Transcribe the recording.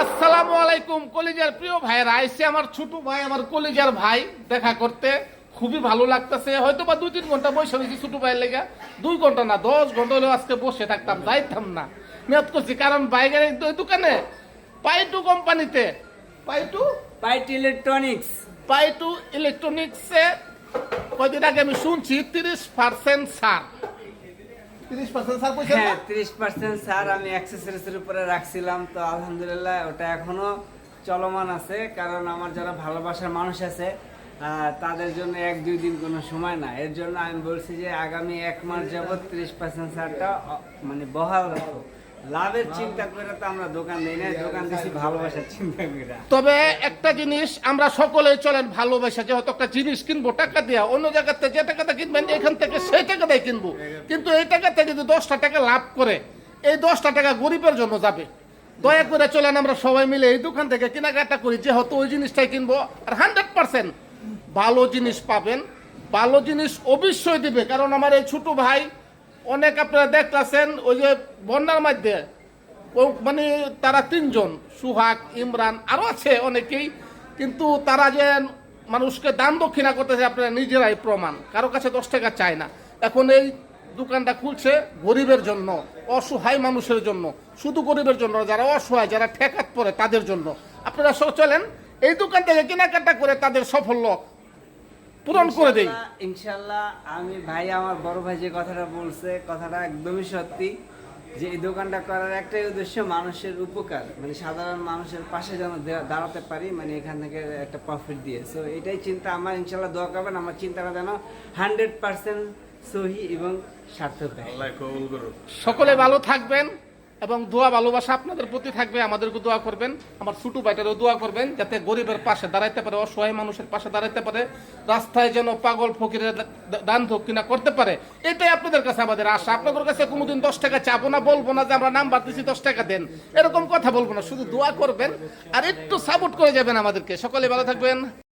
আসসালামু আলাইকুম কলিজার প্রিয় ভাইয়েরা। আইসে আমার ছোট ভাই আমার কলিজার ভাই। দেখা করতে খুবই ভালো লাগতেছে। হয়তো বা দুই তিন ঘণ্টা বসে হয়েছি ছোট ভাইয়ের লেগে। দুই ঘণ্টা না দশ ঘণ্টা হলেও আজকে বসে থাকতাম যাইতাম না। মেয়াদ করছি কারণ বাইকের দোকানে পাইটু কোম্পানিতে পাইটু? Pint electronics. পাইটু ইলেকট্রনিক্সে কয়দিন আগে আমি শুনছি তিরিশ পার্সেন্ট ছাড় তিরিশ পার্সেন্ট ছাড় পয়সা হ্যাঁ ত্রিশ পার্সেন্ট স্যার আমি অ্যাক্সেসরিজের উপরে রাখছিলাম তো আলহামদুলিল্লাহ ওটা এখনও চলমান আছে কারণ আমার যারা ভালোবাসার মানুষ আছে তাদের জন্য এক দুই দিন কোনো সময় না এর জন্য আমি বলছি যে আগামী এক মাস যাবত ত্রিশ পার্সেন্ট ছাড়টা মানে বহাল রাখো। লাভের চিন্তা করে তো আমরা দোকান দিই না দোকান দিছি ভালোবাসার চিন্তা করে। তবে একটা জিনিস আমরা সকলে চলেন ভালোবাসা যেহেতু একটা জিনিস কিনবো টাকা দিয়া অন্য জায়গাতে যে টাকাতে কিনবেন এখান থেকে সেই টাকা দিয়ে কিনবো। কিন্তু এই টাকাতে যদি দশটা টাকা লাভ করে, এই দশটা টাকা গরিবের জন্য যাবে। দয়া করে চলেন আমরা সবাই মিলে এই দোকান থেকে কেনাকাটা করি, যেহেতু ওই জিনিসটাই কিনবো। আর হান্ড্রেড পার্সেন্ট ভালো জিনিস পাবেন। ভালো জিনিস অবশ্যই দিবে, কারণ আমার এই ছোট ভাই, অনেক আপনারা দেখতেছেন, ওই যে বন্যার মধ্যে মানে তারা তিনজন, সুহাগ, ইমরান, আরও আছে অনেকেই, কিন্তু তারা যে মানুষকে দান দক্ষিণা করতেছে, আপনারা নিজেরাই প্রমাণ। কারও কাছে দশ টাকা চায় না। এখন এই দোকানটা খুলছে গরিবের জন্য, অসহায় মানুষের জন্য, শুধু গরিবের জন্য যারা অসহায়, যারা ঠেকাত পড়ে তাদের জন্য। আপনারা সব চলেন, এই দোকান থেকে কেনাকাটা করে তাদের সাফল্য পূরণ করে দেই। ইনশাল্লাহ- আমি ভাই, আমার বড় ভাই যে কথাটা বলছে, কথাটা একদমই সত্যি, যে এই দোকানটা করার একটাই উদ্দেশ্য মানুষের উপকার মানে সাধারণ মানুষের পাশে যেন দাঁড়াতে পারি মানে এখান থেকে একটা প্রফিট দিয়ে। সো এটাই চিন্তা, আমার ইনশাল্লাহ দোয়া করবেন, আমার চিন্তাটা যেন হান্ড্রেড পার্সেন্ট সহি এবং সার্থক সকলে ভালো থাকবেন এবং দোয়া ভালোবাসা আপনাদের প্রতি থাকবে আমাদেরকে দোয়া করবেন। আমার ছোট ভাইটারও দোয়া করবেন যাতে গরিবের পাশে দাঁড়াইতে পারে অসহায় মানুষের পাশে দাঁড়াইতে পারে রাস্তায় যেন পাগল ফকিরের দান দক্ষিণা করতে পারে। এটাই আপনাদের কাছে আমাদের আশা। আপনাদের কাছে কোনোদিন দশ টাকা চাবো না বলব না যে আমরা নাম্বার দিচ্ছি দশ টাকা দেন। এরকম কথা বলব না শুধু দোয়া করবেন আর একটু সাপোর্ট করে যাবেন আমাদেরকে। সকলে ভালো থাকবেন।